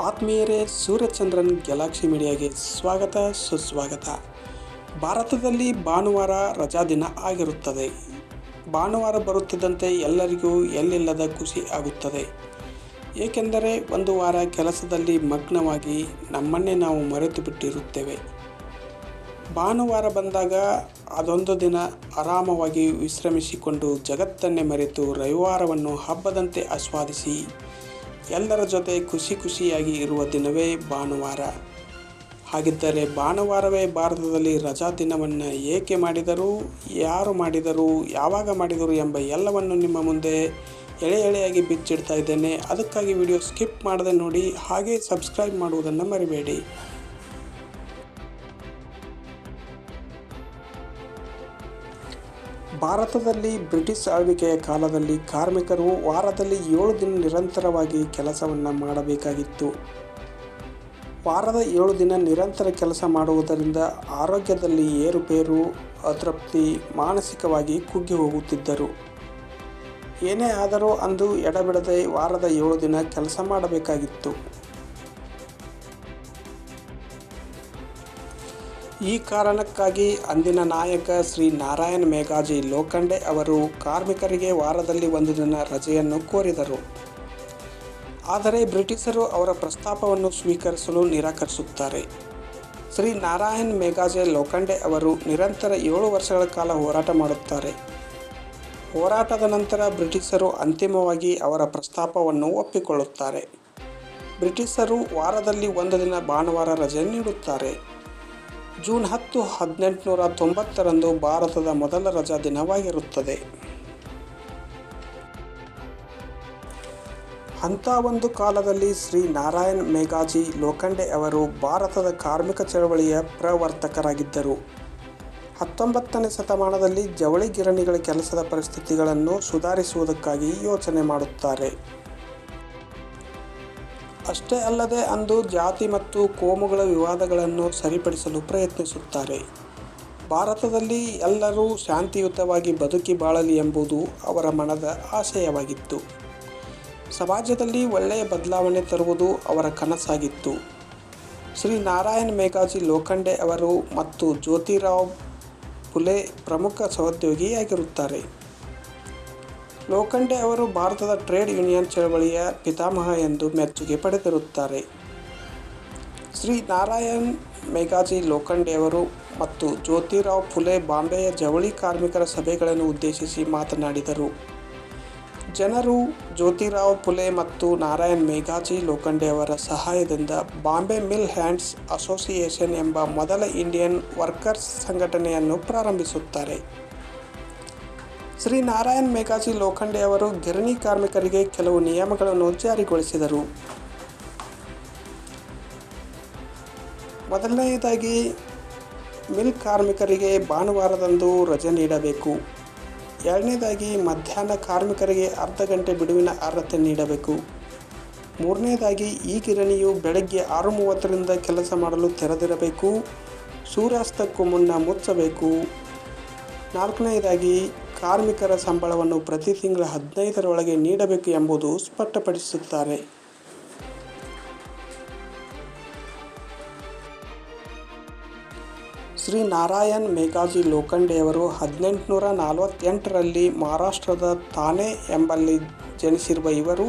ಆತ್ಮೀಯರೇ, ಸೂರ್ಯಚಂದ್ರನ್ ಗ್ಯಾಲಕ್ಸಿ ಮೀಡಿಯಾಗೆ ಸ್ವಾಗತ, ಸುಸ್ವಾಗತ. ಭಾರತದಲ್ಲಿ ಭಾನುವಾರ ರಜಾ ದಿನ ಆಗಿರುತ್ತದೆ. ಭಾನುವಾರ ಬರುತ್ತಿದ್ದಂತೆ ಎಲ್ಲರಿಗೂ ಎಲ್ಲಿಲ್ಲದ ಖುಷಿ ಆಗುತ್ತದೆ. ಏಕೆಂದರೆ ಒಂದು ವಾರ ಕೆಲಸದಲ್ಲಿ ಮಗ್ನವಾಗಿ ನಮ್ಮನ್ನೇ ನಾವು ಮರೆತು ಬಿಟ್ಟಿರುತ್ತೇವೆ. ಭಾನುವಾರ ಬಂದಾಗ ಅದೊಂದು ದಿನ ಆರಾಮವಾಗಿ ವಿಶ್ರಮಿಸಿಕೊಂಡು ಜಗತ್ತನ್ನೇ ಮರೆತು ರವಿವಾರವನ್ನು ಹಬ್ಬದಂತೆ ಆಸ್ವಾದಿಸಿ ಎಲ್ಲರ ಜೊತೆ ಖುಷಿ ಖುಷಿಯಾಗಿ ಇರುವ ದಿನವೇ ಭಾನುವಾರ. ಹಾಗಿದ್ದರೆ ಭಾನುವಾರವೇ ಭಾರತದಲ್ಲಿ ರಜಾ ದಿನವನ್ನು ಏಕೆ ಮಾಡಿದರು, ಯಾರು ಮಾಡಿದರು, ಯಾವಾಗ ಮಾಡಿದರು ಎಂಬ ಎಲ್ಲವನ್ನು ನಿಮ್ಮ ಮುಂದೆ ಎಳೆ ಎಳೆಯಾಗಿ ಬಿಚ್ಚಿಡ್ತಾ ಇದ್ದೇನೆ. ಅದಕ್ಕಾಗಿ ವಿಡಿಯೋ ಸ್ಕಿಪ್ ಮಾಡದೆ ನೋಡಿ, ಹಾಗೆ ಸಬ್ಸ್ಕ್ರೈಬ್ ಮಾಡುವುದನ್ನು ಮರಿಬೇಡಿ. ಭಾರತದಲ್ಲಿ ಬ್ರಿಟಿಷ್ ಆಳ್ವಿಕೆಯ ಕಾಲದಲ್ಲಿ ಕಾರ್ಮಿಕರು ವಾರದಲ್ಲಿ ಏಳು ದಿನ ನಿರಂತರವಾಗಿ ಕೆಲಸವನ್ನು ಮಾಡಬೇಕಾಗಿತ್ತು. ವಾರದ ಏಳು ದಿನ ನಿರಂತರ ಕೆಲಸ ಮಾಡುವುದರಿಂದ ಆರೋಗ್ಯದಲ್ಲಿ ಏರುಪೇರು, ಅತೃಪ್ತಿ, ಮಾನಸಿಕವಾಗಿ ಕುಗ್ಗಿ ಹೋಗುತ್ತಿದ್ದರು. ಏನೇ ಆದರೂ ಅಂದು ಎಡಬಿಡದೆ ವಾರದ ಏಳು ದಿನ ಕೆಲಸ ಮಾಡಬೇಕಾಗಿತ್ತು. ಈ ಕಾರಣಕ್ಕಾಗಿ ಅಂದಿನ ನಾಯಕ ಶ್ರೀ ನಾರಾಯಣ್ ಮೇಘಾಜಿ ಲೋಖಂಡೆ ಅವರು ಕಾರ್ಮಿಕರಿಗೆ ವಾರದಲ್ಲಿ ಒಂದು ದಿನ ರಜೆಯನ್ನು ಕೋರಿದರು. ಆದರೆ ಬ್ರಿಟಿಷರು ಅವರ ಪ್ರಸ್ತಾಪವನ್ನು ಸ್ವೀಕರಿಸಲು ನಿರಾಕರಿಸುತ್ತಾರೆ. ಶ್ರೀ ನಾರಾಯಣ್ ಮೇಘಾಜೆ ಲೋಖಂಡೆ ಅವರು ನಿರಂತರ ಏಳು ವರ್ಷಗಳ ಕಾಲ ಹೋರಾಟ ಮಾಡುತ್ತಾರೆ. ಹೋರಾಟದ ನಂತರ ಬ್ರಿಟಿಷರು ಅಂತಿಮವಾಗಿ ಅವರ ಪ್ರಸ್ತಾಪವನ್ನು ಒಪ್ಪಿಕೊಳ್ಳುತ್ತಾರೆ. ಬ್ರಿಟಿಷರು ವಾರದಲ್ಲಿ ಒಂದು ದಿನ ಭಾನುವಾರ ರಜೆ ನೀಡುತ್ತಾರೆ. ಜೂನ್ ಹತ್ತು ಹದಿನೆಂಟುನೂರ ತೊಂಬತ್ತರಂದು ಭಾರತದ ಮೊದಲ ರಜಾ ದಿನವಾಗಿರುತ್ತದೆ. ಅಂಥ ಒಂದು ಕಾಲದಲ್ಲಿ ಶ್ರೀ ನಾರಾಯಣ್ ಮೇಘಾಜಿ ಲೋಖಂಡೆ ಅವರು ಭಾರತದ ಕಾರ್ಮಿಕ ಚಳವಳಿಯ ಪ್ರವರ್ತಕರಾಗಿದ್ದರು. ಹತ್ತೊಂಬತ್ತನೇ ಶತಮಾನದಲ್ಲಿ ಜವಳಿ ಗಿರಣಿಗಳ ಕೆಲಸದ ಪರಿಸ್ಥಿತಿಗಳನ್ನು ಸುಧಾರಿಸುವುದಕ್ಕಾಗಿ ಯೋಚನೆ ಮಾಡುತ್ತಾರೆ. ಅಷ್ಟೇ ಅಲ್ಲದೆ ಅಂದು ಜಾತಿ ಮತ್ತು ಕೋಮುಗಳ ವಿವಾದಗಳನ್ನು ಸರಿಪಡಿಸಲು ಪ್ರಯತ್ನಿಸುತ್ತಾರೆ. ಭಾರತದಲ್ಲಿ ಎಲ್ಲರೂ ಶಾಂತಿಯುತವಾಗಿ ಬದುಕಿ ಬಾಳಲಿ ಎಂಬುದು ಅವರ ಮನದ ಆಶಯವಾಗಿತ್ತು. ಸಮಾಜದಲ್ಲಿ ಒಳ್ಳೆಯ ಬದಲಾವಣೆ ತರುವುದು ಅವರ ಕನಸಾಗಿತ್ತು. ಶ್ರೀ ನಾರಾಯಣ್ ಮೇಘಾಜಿ ಲೋಖಂಡೆ ಅವರು ಮತ್ತು ಜ್ಯೋತಿರಾವ್ ಫುಲೆ ಪ್ರಮುಖ ಸಹೋದ್ಯೋಗಿಯಾಗಿರುತ್ತಾರೆ. ಲೋಖಂಡೆ ಅವರು ಭಾರತದ ಟ್ರೇಡ್ ಯೂನಿಯನ್ ಚಳವಳಿಯ ಪಿತಾಮಹ ಎಂದು ಮೆಚ್ಚುಗೆ ಪಡೆದಿರುತ್ತಾರೆ. ಶ್ರೀ ನಾರಾಯಣ್ ಮೇಘಾಜಿ ಲೋಖಂಡೆಯವರು ಮತ್ತು ಜ್ಯೋತಿರಾವ್ ಫುಲೆ ಬಾಂಬೆಯ ಜವಳಿ ಕಾರ್ಮಿಕರ ಸಭೆಗಳನ್ನು ಉದ್ದೇಶಿಸಿ ಮಾತನಾಡಿದರು. ಜನರು ಜ್ಯೋತಿರಾವ್ ಫುಲೆ ಮತ್ತು ನಾರಾಯಣ್ ಮೇಘಾಜಿ ಲೋಖಂಡೆ ಅವರ ಸಹಾಯದಿಂದ ಬಾಂಬೆ ಮಿಲ್ ಹ್ಯಾಂಡ್ಸ್ ಅಸೋಸಿಯೇಷನ್ ಎಂಬ ಮೊದಲ ಇಂಡಿಯನ್ ವರ್ಕರ್ಸ್ ಸಂಘಟನೆಯನ್ನು ಪ್ರಾರಂಭಿಸುತ್ತಾರೆ. ಶ್ರೀ ನಾರಾಯಣ್ ಮೇಘಾಜಿ ಲೋಖಂಡೆ ಅವರು ಗಿರಣಿ ಕಾರ್ಮಿಕರಿಗೆ ಕೆಲವು ನಿಯಮಗಳನ್ನು ಜಾರಿಗೊಳಿಸಿದರು. ಮೊದಲನೆಯದಾಗಿ, ಮಿಲ್ ಕಾರ್ಮಿಕರಿಗೆ ಭಾನುವಾರದಂದು ರಜೆ ನೀಡಬೇಕು. ಎರಡನೇದಾಗಿ, ಮಧ್ಯಾಹ್ನ ಕಾರ್ಮಿಕರಿಗೆ ಅರ್ಧ ಗಂಟೆ ಬಿಡುವಿನ ಅರ್ಹತೆ ನೀಡಬೇಕು. ಮೂರನೇದಾಗಿ, ಈ ಗಿರಣಿಯು ಬೆಳಗ್ಗೆ ಆರು ಮೂವತ್ತರಿಂದ ಕೆಲಸ ಮಾಡಲು ತೆರೆದಿರಬೇಕು. ಸೂರ್ಯಾಸ್ತಕ್ಕೂ ಮುನ್ನ ಮುಚ್ಚಬೇಕು. ನಾಲ್ಕನೆಯದಾಗಿ ಕಾರ್ಮಿಕರ ಸಂಬಳವನ್ನು ಪ್ರತಿ ತಿಂಗಳ ಹದಿನೈದರೊಳಗೆ ನೀಡಬೇಕು ಎಂಬುದು ಸ್ಪಷ್ಟಪಡಿಸುತ್ತಾರೆ. ಶ್ರೀ ನಾರಾಯಣ್ ಮೇಘಾಜಿ ಲೋಖಂಡೆಯವರು ಹದಿನೆಂಟುನೂರ ನಲವತ್ತೆಂಟರಲ್ಲಿ ಮಹಾರಾಷ್ಟ್ರದ ತಾನೆ ಎಂಬಲ್ಲಿ ಜನಿಸಿರುವ ಇವರು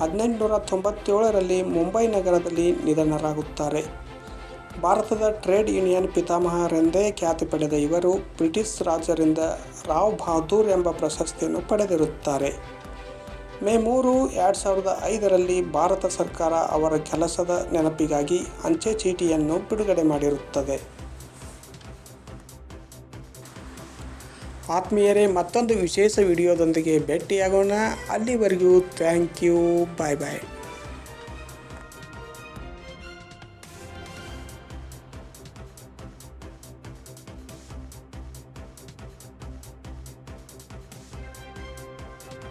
ಹದಿನೆಂಟುನೂರ ತೊಂಬತ್ತೇಳರಲ್ಲಿ ಮುಂಬೈ ನಗರದಲ್ಲಿ ನಿಧನರಾಗುತ್ತಾರೆ. ಭಾರತದ ಟ್ರೇಡ್ ಯೂನಿಯನ್ ಪಿತಾಮಹರೆಂದೇ ಖ್ಯಾತಿ ಪಡೆದ ಇವರು ಬ್ರಿಟಿಷ್ ರಾಜರಿಂದ ರಾವ್ ಬಹದ್ದೂರ್ ಎಂಬ ಪ್ರಶಸ್ತಿಯನ್ನು ಪಡೆದಿರುತ್ತಾರೆ. ಮೇ ಮೂರು ಎರಡು ಸಾವಿರದ ಐದರಲ್ಲಿ ಭಾರತ ಸರ್ಕಾರ ಅವರ ಕೆಲಸದ ನೆನಪಿಗಾಗಿ ಅಂಚೆ ಚೀಟಿಯನ್ನು ಬಿಡುಗಡೆ ಮಾಡಿರುತ್ತದೆ. ಆತ್ಮೀಯರೇ, ಮತ್ತೊಂದು ವಿಶೇಷ ವಿಡಿಯೋದೊಂದಿಗೆ ಭೇಟಿಯಾಗೋಣ. ಅಲ್ಲಿವರೆಗೂ ಥ್ಯಾಂಕ್ ಯು, ಬಾಯ್ ಬಾಯ್.